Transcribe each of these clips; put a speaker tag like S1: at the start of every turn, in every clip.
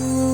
S1: Ooh.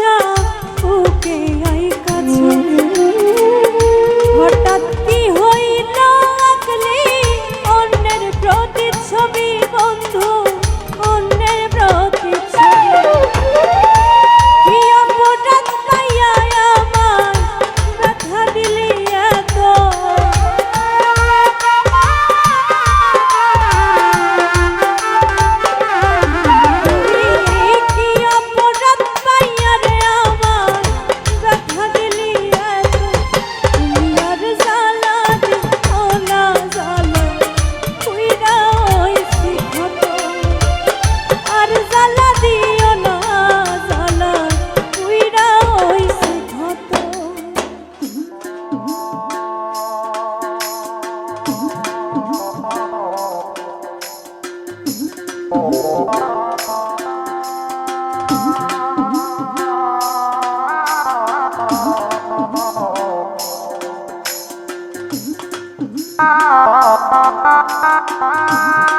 S1: tchau. Thank you.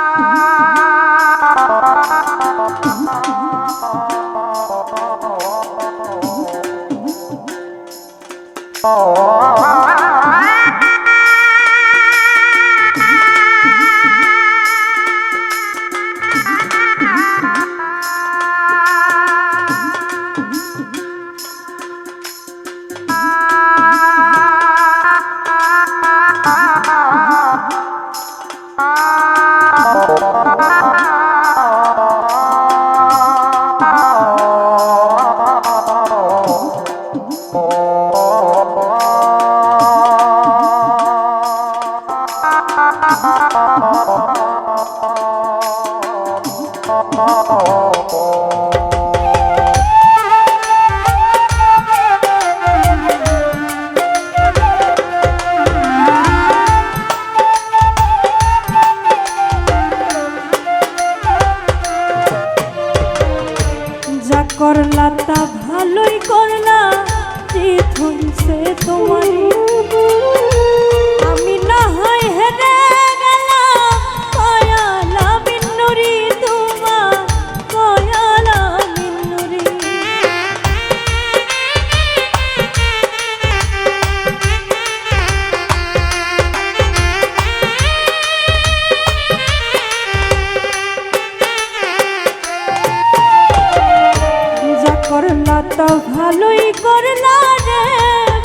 S1: ভালোই করলা রে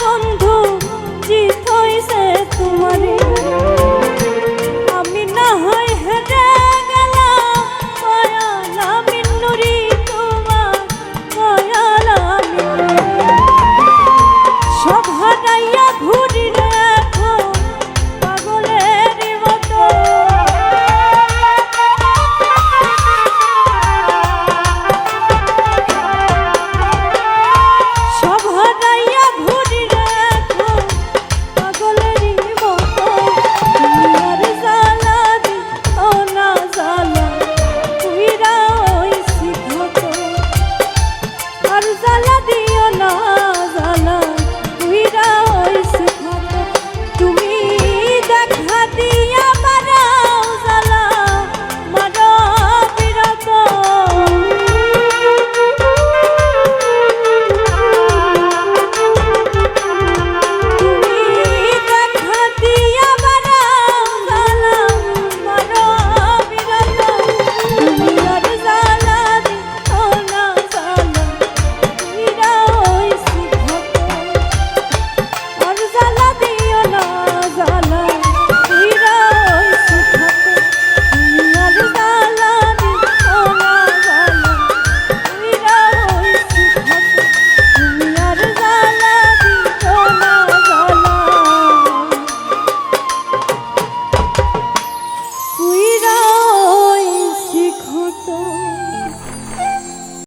S1: বন্ধু জিত হইছে তোমারে।